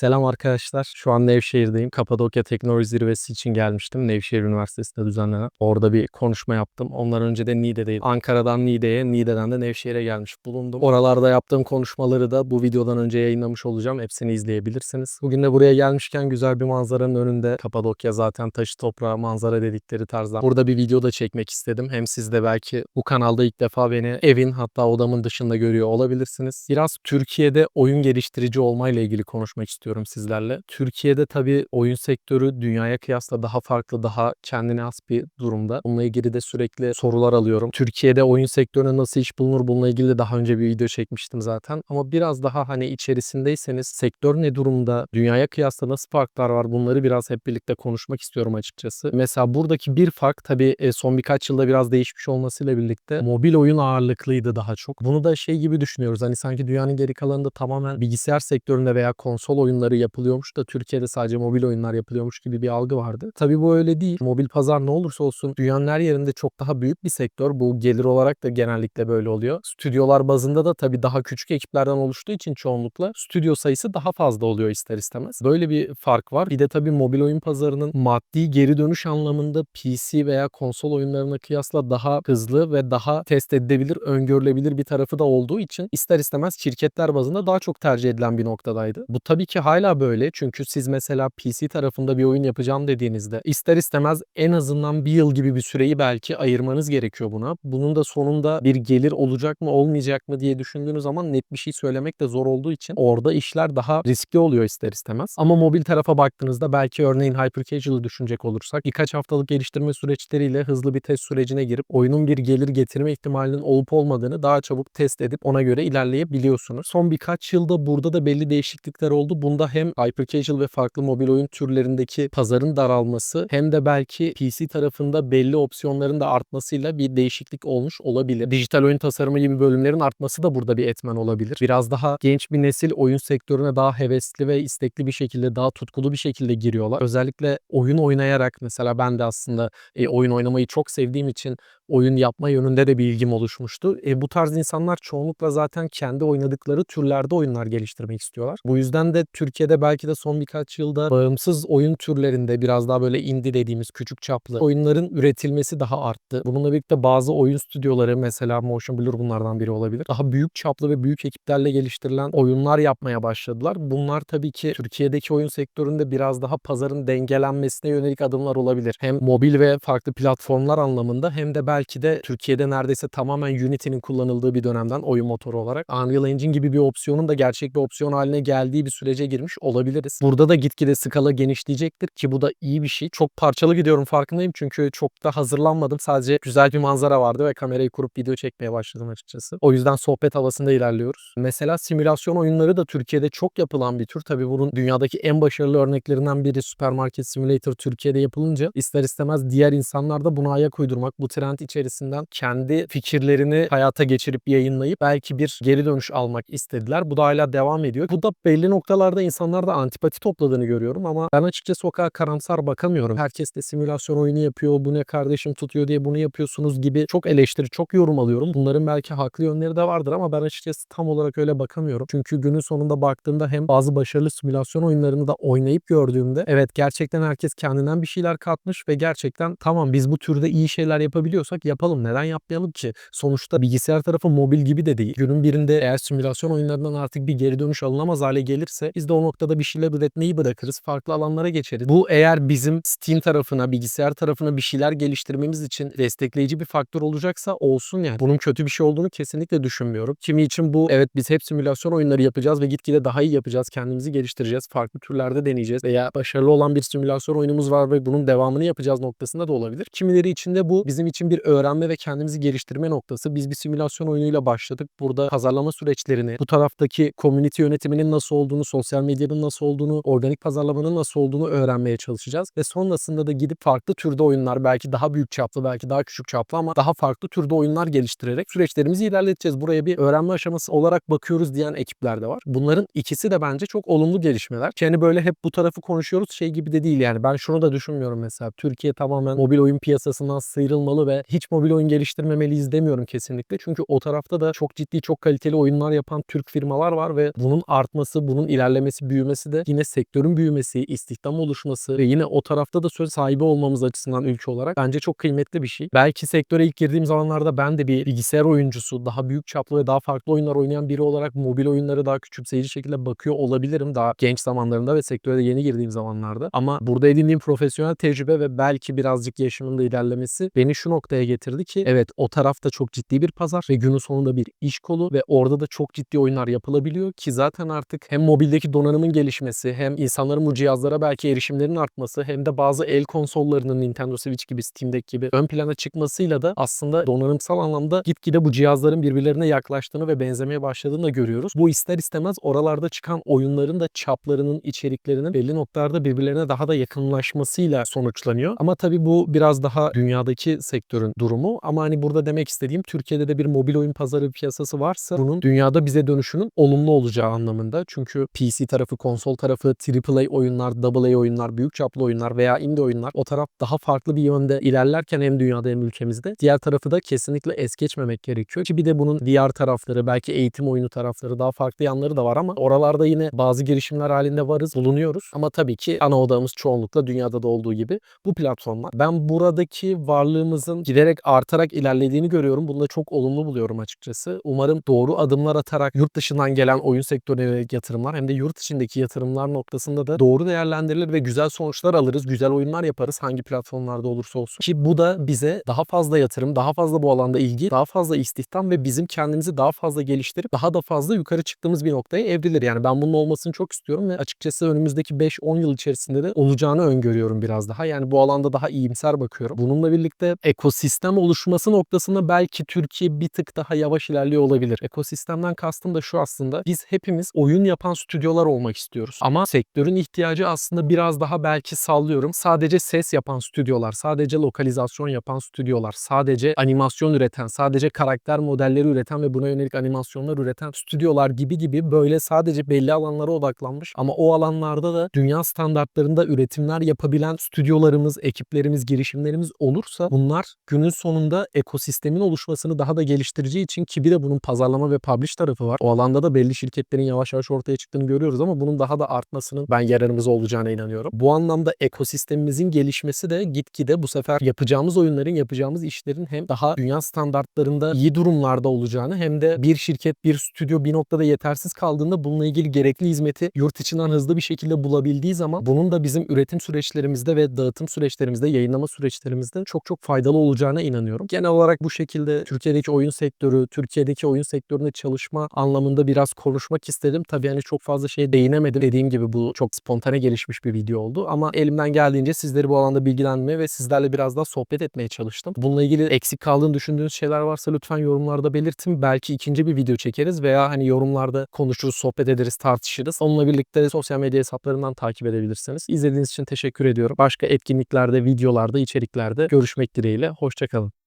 Selam arkadaşlar. Şu an Nevşehir'deyim. Kapadokya Teknoloji Zirvesi için gelmiştim. Nevşehir Üniversitesi'nde düzenlenen. Orada bir konuşma yaptım. Ondan önce de Niğde'deydim. Ankara'dan Niğde'ye, Niğde'den de Nevşehir'e gelmiş bulundum. Oralarda yaptığım konuşmaları da bu videodan önce yayınlamış olacağım. Hepsini izleyebilirsiniz. Bugün de buraya gelmişken güzel bir manzaranın önünde. Kapadokya zaten taşı toprağı manzara dedikleri tarzdan. Burada bir video da çekmek istedim. Hem siz de belki bu kanalda ilk defa beni evin hatta odamın dışında görüyor olabilirsiniz. Biraz Türkiye'de oyun geliştirici olmayla ilgili konuşmak istiyorum sizlerle. Türkiye'de tabii oyun sektörü dünyaya kıyasla daha farklı, daha kendine has bir durumda. Bununla ilgili de sürekli sorular alıyorum. Türkiye'de oyun sektörüne nasıl iş bulunur bununla ilgili de daha önce bir video çekmiştim zaten. Ama biraz daha hani içerisindeyseniz sektör ne durumda, dünyaya kıyasla nasıl farklar var bunları biraz hep birlikte konuşmak istiyorum açıkçası. Mesela buradaki bir fark tabii e, son birkaç yılda biraz değişmiş olmasıyla birlikte mobil oyun ağırlıklıydı daha çok. Bunu da şey gibi düşünüyoruz. Hani sanki dünyanın geri kalanında tamamen bilgisayar sektöründe veya konsol oyunları yapılıyormuş da Türkiye'de sadece mobil oyunlar yapılıyormuş gibi bir algı vardı. Tabii bu öyle değil. Mobil pazar ne olursa olsun dünyanın her yerinde çok daha büyük bir sektör. Bu gelir olarak da genellikle böyle oluyor. Stüdyolar bazında da tabii daha küçük ekiplerden oluştuğu için çoğunlukla stüdyo sayısı daha fazla oluyor ister istemez. Böyle bir fark var. Bir de tabii mobil oyun pazarının maddi geri dönüş anlamında PC veya konsol oyunlarına kıyasla daha hızlı ve daha test edilebilir, öngörülebilir bir tarafı da olduğu için ister istemez şirketler bazında daha çok tercih edilen bir noktadaydı. Bu tabii ki hala böyle çünkü siz mesela PC tarafında bir oyun yapacağım dediğinizde ister istemez en azından bir yıl gibi bir süreyi belki ayırmanız gerekiyor buna. Bunun da sonunda bir gelir olacak mı olmayacak mı diye düşündüğünüz zaman net bir şey söylemek de zor olduğu için orada işler daha riskli oluyor ister istemez. Ama mobil tarafa baktığınızda belki örneğin Hyper Casual'ı düşünecek olursak birkaç haftalık geliştirme süreçleriyle hızlı bir test sürecine girip oyunun bir gelir getirme ihtimalinin olup olmadığını daha çabuk test edip ona göre ilerleyebiliyorsunuz. Son birkaç yılda burada da belli değişiklikler oldu. Bunda hem hyper casual ve farklı mobil oyun türlerindeki pazarın daralması hem de belki PC tarafında belli opsiyonların da artmasıyla bir değişiklik olmuş olabilir. Dijital oyun tasarımı gibi bölümlerin artması da burada bir etmen olabilir. Biraz daha genç bir nesil oyun sektörüne daha hevesli ve istekli bir şekilde, daha tutkulu bir şekilde giriyorlar. Özellikle oyun oynayarak mesela ben de aslında e, oyun oynamayı çok sevdiğim için oyun yapma yönünde de bir ilgim oluşmuştu. E, bu tarz insanlar çoğunlukla zaten kendi oynadıkları türlerde oyunlar geliştirmek istiyorlar. Bu yüzden de Türkiye'de belki de son birkaç yılda bağımsız oyun türlerinde biraz daha böyle indie dediğimiz küçük çaplı oyunların üretilmesi daha arttı. Bununla birlikte bazı oyun stüdyoları mesela Motion Blur bunlardan biri olabilir. Daha büyük çaplı ve büyük ekiplerle geliştirilen oyunlar yapmaya başladılar. Bunlar tabii ki Türkiye'deki oyun sektöründe biraz daha pazarın dengelenmesine yönelik adımlar olabilir. Hem mobil ve farklı platformlar anlamında hem de belki de Türkiye'de neredeyse tamamen Unity'nin kullanıldığı bir dönemden oyun motoru olarak Unreal Engine gibi bir opsiyonun da gerçek bir opsiyon haline geldiği bir sürece girmiş olabiliriz. Burada da gitgide skala genişleyecektir ki bu da iyi bir şey. Çok parçalı gidiyorum farkındayım çünkü çok da hazırlanmadım. Sadece güzel bir manzara vardı ve kamerayı kurup video çekmeye başladım açıkçası. O yüzden sohbet havasında ilerliyoruz. Mesela simülasyon oyunları da Türkiye'de çok yapılan bir tür. Tabii bunun dünyadaki en başarılı örneklerinden biri Supermarket Simulator Türkiye'de yapılınca ister istemez diğer insanlar da buna ayak uydurmak, bu trend içerisinden kendi fikirlerini hayata geçirip yayınlayıp belki bir geri dönüş almak istediler. Bu da hala devam ediyor. Bu da belli noktalarda insanlarda antipati topladığını görüyorum ama ben açıkçası o kadar karamsar bakamıyorum. Herkes de simülasyon oyunu yapıyor, bu ne kardeşim tutuyor diye bunu yapıyorsunuz gibi çok eleştiri, çok yorum alıyorum. Bunların belki haklı yönleri de vardır ama ben açıkçası tam olarak öyle bakamıyorum. Çünkü günün sonunda baktığımda hem bazı başarılı simülasyon oyunlarını da oynayıp gördüğümde evet gerçekten herkes kendinden bir şeyler katmış ve gerçekten tamam biz bu türde iyi şeyler yapabiliyorsak yapalım. Neden yapmayalım ki? Sonuçta bilgisayar tarafı mobil gibi de değil. Günün birinde eğer simülasyon oyunlarından artık bir geri dönüş alınamaz hale gelirse biz de o noktada bir şeyler üretmeyi bırakırız. Farklı alanlara geçeriz. Bu eğer bizim Steam tarafına, bilgisayar tarafına bir şeyler geliştirmemiz için destekleyici bir faktör olacaksa olsun yani. Bunun kötü bir şey olduğunu kesinlikle düşünmüyorum. Kimi için bu evet biz hep simülasyon oyunları yapacağız ve gitgide daha iyi yapacağız. Kendimizi geliştireceğiz. Farklı türlerde deneyeceğiz. Veya başarılı olan bir simülasyon oyunumuz var ve bunun devamını yapacağız noktasında da olabilir. Kimileri için de bu bizim için bir öğrenme ve kendimizi geliştirme noktası. Biz bir simülasyon oyunuyla başladık. Burada pazarlama süreçlerini, bu taraftaki community yönetiminin nasıl olduğunu, sosyal medyanın nasıl olduğunu, organik pazarlamanın nasıl olduğunu öğrenmeye çalışacağız. Ve sonrasında da gidip farklı türde oyunlar, belki daha büyük çaplı, belki daha küçük çaplı ama daha farklı türde oyunlar geliştirerek süreçlerimizi ilerleteceğiz. Buraya bir öğrenme aşaması olarak bakıyoruz diyen ekipler de var. Bunların ikisi de bence çok olumlu gelişmeler. Yani böyle hep bu tarafı konuşuyoruz şey gibi de değil yani. Ben şunu da düşünmüyorum mesela. Türkiye tamamen mobil oyun piyasasından sıyrılmalı ve hiç mobil oyun geliştirmemeliyiz demiyorum kesinlikle. Çünkü o tarafta da çok ciddi, çok kaliteli oyunlar yapan Türk firmalar var ve bunun artması, bunun ilerlemesi gelişmesi, büyümesi de yine sektörün büyümesi, istihdam oluşması ve yine o tarafta da söz sahibi olmamız açısından ülke olarak bence çok kıymetli bir şey. Belki sektöre ilk girdiğim zamanlarda ben de bir bilgisayar oyuncusu, daha büyük çaplı ve daha farklı oyunlar oynayan biri olarak mobil oyunları daha küçümseyici şekilde bakıyor olabilirim daha genç zamanlarında ve sektöre yeni girdiğim zamanlarda. Ama burada edindiğim profesyonel tecrübe ve belki birazcık yaşımın da ilerlemesi beni şu noktaya getirdi ki evet o tarafta çok ciddi bir pazar ve günün sonunda bir iş kolu ve orada da çok ciddi oyunlar yapılabiliyor ki zaten artık hem mobildeki donanımın gelişmesi hem insanların bu cihazlara belki erişimlerinin artması hem de bazı el konsollarının Nintendo Switch gibi Steam Deck gibi ön plana çıkmasıyla da aslında donanımsal anlamda gitgide bu cihazların birbirlerine yaklaştığını ve benzemeye başladığını da görüyoruz. Bu ister istemez oralarda çıkan oyunların da çaplarının, içeriklerinin belli noktalarda birbirlerine daha da yakınlaşmasıyla sonuçlanıyor. Ama tabii bu biraz daha dünyadaki sektörün durumu. Ama hani burada demek istediğim Türkiye'de de bir mobil oyun pazarı piyasası varsa bunun dünyada bize dönüşünün olumlu olacağı anlamında. Çünkü PC tarafı, konsol tarafı, AAA oyunlar, AA oyunlar, büyük çaplı oyunlar veya indie oyunlar o taraf daha farklı bir yönde ilerlerken hem dünyada hem ülkemizde. Diğer tarafı da kesinlikle es geçmemek gerekiyor. Ki bir de bunun VR tarafları, belki eğitim oyunu tarafları daha farklı yanları da var ama oralarda yine bazı girişimler halinde varız, bulunuyoruz. Ama tabii ki ana odamız çoğunlukla dünyada da olduğu gibi bu platformlar. Ben buradaki varlığımızın giderek artarak ilerlediğini görüyorum. Bunu da çok olumlu buluyorum açıkçası. Umarım doğru adımlar atarak yurt dışından gelen oyun sektörüne yatırımlar hem de yurt içindeki yatırımlar noktasında da doğru değerlendirilir ve güzel sonuçlar alırız. Güzel oyunlar yaparız hangi platformlarda olursa olsun. Ki bu da bize daha fazla yatırım, daha fazla bu alanda ilgi, daha fazla istihdam ve bizim kendimizi daha fazla geliştirip daha da fazla yukarı çıktığımız bir noktaya evrilir. Yani ben bunun olmasını çok istiyorum ve açıkçası önümüzdeki 5-10 yıl içerisinde de olacağını öngörüyorum biraz daha. Yani bu alanda daha iyimser bakıyorum. Bununla birlikte ekosistem oluşması noktasında belki Türkiye bir tık daha yavaş ilerliyor olabilir. Ekosistemden kastım da şu aslında. Biz hepimiz oyun yapan stüdyolar olmak istiyoruz. Ama sektörün ihtiyacı aslında biraz daha belki sallıyorum. Sadece ses yapan stüdyolar, sadece lokalizasyon yapan stüdyolar, sadece animasyon üreten, sadece karakter modelleri üreten ve buna yönelik animasyonlar üreten stüdyolar gibi gibi böyle sadece belli alanlara odaklanmış ama o alanlarda da dünya standartlarında üretimler yapabilen stüdyolarımız, ekiplerimiz, girişimlerimiz olursa bunlar günün sonunda ekosistemin oluşmasını daha da geliştireceği için ki bir de bunun pazarlama ve publish tarafı var. O alanda da belli şirketlerin yavaş yavaş ortaya çıktığını görüyoruz ama bunun daha da artmasının ben yararımız olacağına inanıyorum. Bu anlamda ekosistemimizin gelişmesi de gitgide bu sefer yapacağımız oyunların, yapacağımız işlerin hem daha dünya standartlarında iyi durumlarda olacağını hem de bir şirket, bir stüdyo bir noktada yetersiz kaldığında bununla ilgili gerekli hizmeti yurt içinden hızlı bir şekilde bulabildiği zaman bunun da bizim üretim süreçlerimizde ve dağıtım süreçlerimizde, yayınlama süreçlerimizde çok çok faydalı olacağına inanıyorum. Genel olarak bu şekilde Türkiye'deki oyun sektörü, Türkiye'deki oyun sektöründe çalışma anlamında biraz konuşmak istedim. Tabii hani çok fazla şey değinemedim. Dediğim gibi bu çok spontane gelişmiş bir video oldu ama elimden geldiğince sizleri bu alanda bilgilenmeye ve sizlerle biraz daha sohbet etmeye çalıştım. Bununla ilgili eksik kaldığını düşündüğünüz şeyler varsa lütfen yorumlarda belirtin. Belki ikinci bir video çekeriz veya hani yorumlarda konuşuruz, sohbet ederiz, tartışırız. Onunla birlikte sosyal medya hesaplarından takip edebilirsiniz. İzlediğiniz için teşekkür ediyorum. Başka etkinliklerde, videolarda, içeriklerde görüşmek dileğiyle. Hoşçakalın.